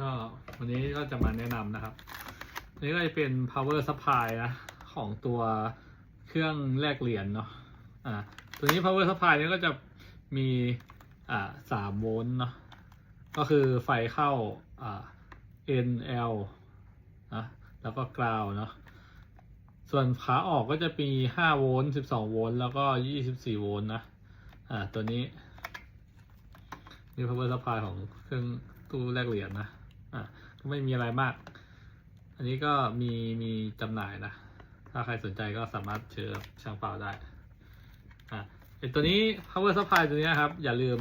ก็วันนี้ก็จะมาแนะนำนะครับนนี้ก็จะเป็น power supply นะของตัวเครื่องแลกเหรียญเนาะอ่าตัวนี้ power supply นี่ก็จะมีอ่าสามโวลต์เนาะก็คือไฟเข้าอ่า NL นะแล้วก็ ground เนาะส่วนขาออกก็จะมี 5 โวลต์ 12 โวลต์ แล้วก็ 24 โวลต์นะ อ่า ตัวนี้ นี่ power supply ของเครื่องตู้แลกเหรียญนะ อะก็ไม่มีอะไรมาก อันนี้ก็มีมีจำหน่ายนะ ถ้าใครสนใจก็สามารถเชิญช่างเปล่าได้อะไอตัวนี้ power supply ตัวนี้ครับ อย่าลืม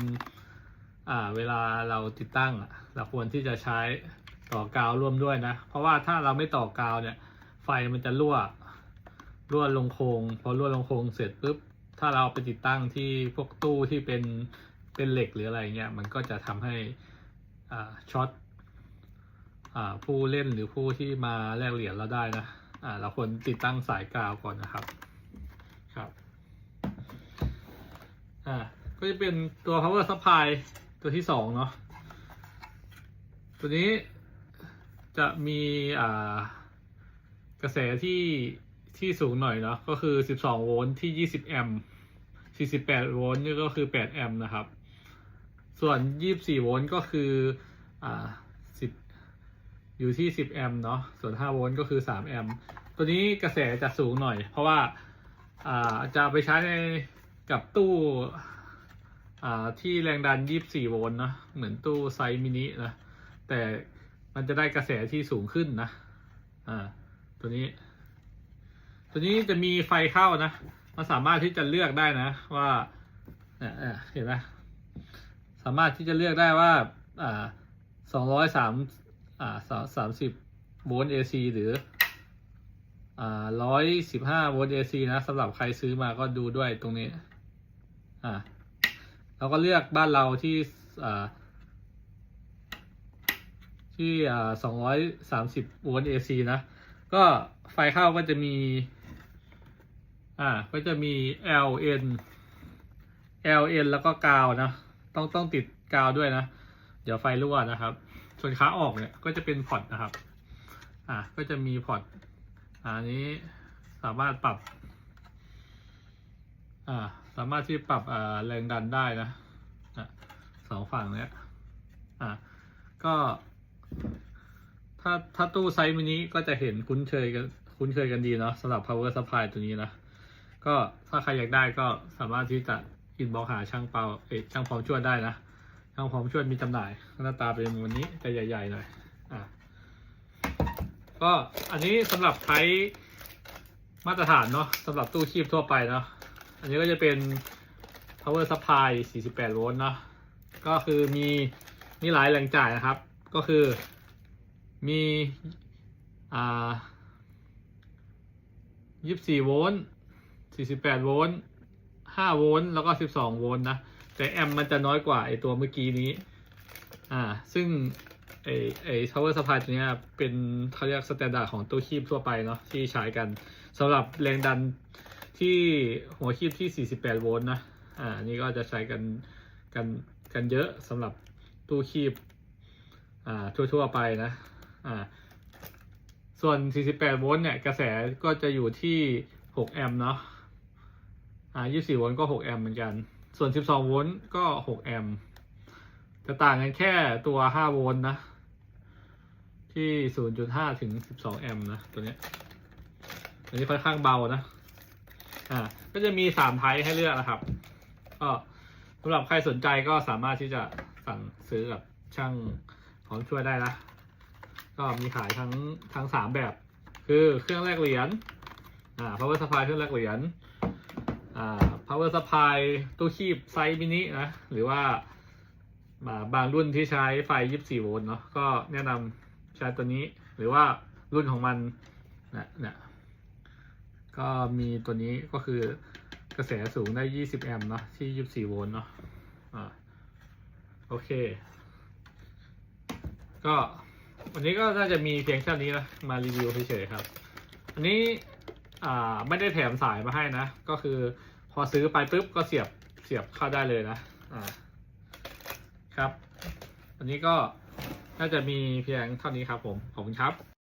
อ่าเวลาเราติดตั้งอะเราควรที่จะใช้ต่อกาวร่วมด้วยนะ เพราะว่าถ้าเราไม่ต่อกาวเนี่ย ไฟมันจะรั่วรั่วลงโครงพอรั่วลงโครงเสร็จปุ๊บถ้าเราเอาไปติดตั้งที่พวกตู้ที่เป็นเป็นเหล็กหรืออะไรเงี้ยมันก็จะทำให้อ่าช็อต ผู้เล่นหรือผู้ที่มาแลกเหรียญเราได้นะอ่าเราควรติดตั้งสายกาวก่อนนะครับครับอ่าก็จะเป็นตัว power supply ตัวที่สองเนาะตัวนี้จะมีอ่ากระแสที่ที่สูงหน่อยเนาะก็คือ 12 โวลต์ที่ 20 แอมป์ 48 โวลต์นี่ก็คือ 8 แอมป์นะครับ ส่วน 24 โวลต์ก็คืออ่า อยู่ที่ 10 แอมป์เนาะ ส่วน 5 โวลต์ก็คือ 3 แอมป์ ตัวนี้กระแสจะสูงหน่อย เพราะว่าอ่าจะไปใช้ในกับตู้อ่าที่แรงดัน 24 โวลต์นะ เหมือนตู้ไซส์มินินะ แต่มันจะได้กระแสที่สูงขึ้นนะ อ่า ตัวนี้ ตัวนี้จะมีไฟเข้านะ มันสามารถที่จะเลือกได้นะว่าเนี่ยเนี่ยเห็นไหมสามารถที่จะเลือกได้ว่า อ่าสองร้อยสาม อ่าสามสามสิบโวลต์ AC หรืออ่าร้อยสิบห้าโวลต์ AC นะสำหรับใครซื้อมาก็ดูด้วยตรงนี้ อ่าเราก็เลือกบ้านเราที่อ่าที่อ่าสองร้อยสามสิบโวลต์ AC นะ ก็ไฟเข้าก็จะมี อ่า ก็จะมี LN LN แล้วก็กาวนะ ต้องต้องติดกาวด้วยนะ เดี๋ยวไฟรั่วนะครับ ส่วนขาออกเนี่ยก็จะเป็นพอร์ตนะครับ อ่าก็จะมีพอร์ตอันนี้สามารถปรับ อ่า สามารถที่ปรับอ่าแรงดันได้นะอะสองฝั่งเนี้ย อ่าก็ ถ้าถ้าตู้ไซส์มินิก็จะเห็นคุ้นเคยกันคุ้นเคยกันดีเนาะสำหรับ power supply ตัวนี้นะก็ถ้าใครอยากได้ก็สามารถที่จะอินบอกหาช่างเปาเอช่างพร้อมช่วยได้นะ ช่างพร้อมช่วยมีจำหน่ายหน้าตาเป็นวันนี้จะใหญ่ๆหน่อยอะก็อันนี้สำหรับใช้มาตรฐานเนาะสำหรับตู้คีบทั่วไปเนาะอันนี้ก็จะเป็น power supply 48 โวลต์เนาะก็คือมีมีหลายแหล่งจ่ายนะครับ ก็คือมีอ่า24 โวลต์ 48 โวลต์ 5 โวลต์ แล้วก็ 12 โวลต์นะ แต่แอมมันจะน้อยกว่าไอตัวเมื่อกี้นี้ อ่า ซึ่งไอไอ power supply ตัวเนี้ยเป็นเขาเรียกสแตนดาร์ดของตู้คีบทั่วไปเนาะที่ใช้กันสำหรับแรงดันที่หัวคีบที่ 48 โวลต์นะ อ่า นี่ก็จะใช้กันกันกันเยอะสำหรับตู้คีบ อ่า ทั่วๆไปนะ อ่า ส่วน 48 โวลต์เนี่ย กระแสก็จะอยู่ที่ 6 แอมป์เนาะ อ่า 24 โวลต์ก็ 6 แอมป์เหมือนกัน ส่วน 12 โวลต์ก็ 6 แอมป์จะต่างกันแค่ตัว 5 โวลต์นะ ที่ 0.5 ถึง 12 แอมป์นะ ตัวเนี้ยอันนี้ค่อนข้างเบานะ อ่า ก็จะมี 3 ไทป์ให้เลือกนะครับ ก็สำหรับใครสนใจก็สามารถที่จะสั่งซื้อกับช่างพร้อมช่วยได้นะ ก็มีขายทั้งทั้งสามแบบ คือเครื่องแลกเหรียญ อ่า power supply เครื่องแลกเหรียญ power supply ตู้คีบไซส์มินินะ หรือว่าบาบางรุ่นที่ใช้ไฟ 24 โวลต์เนาะก็แนะนำใช้ตัวนี้ หรือว่ารุ่นของมันนะเนี่ยก็มีตัวนี้ก็คือกระแสสูงได้ 20 แอมป์เนาะที่ 24 โวลต์เนาะอ่าโอเค ก็วันนี้ก็น่าจะมีเพียงแค่นี้นะมารีวิวเฉยๆครับ อันนี้อ่าไม่ได้แถมสายมาให้นะ ก็คือ พอซื้อไปปุ๊บก็เสียบเสียบเข้าได้เลยนะอ่าครับ อันนี้ก็น่าจะมีเพียงเท่านี้ครับผม ขอบคุณครับ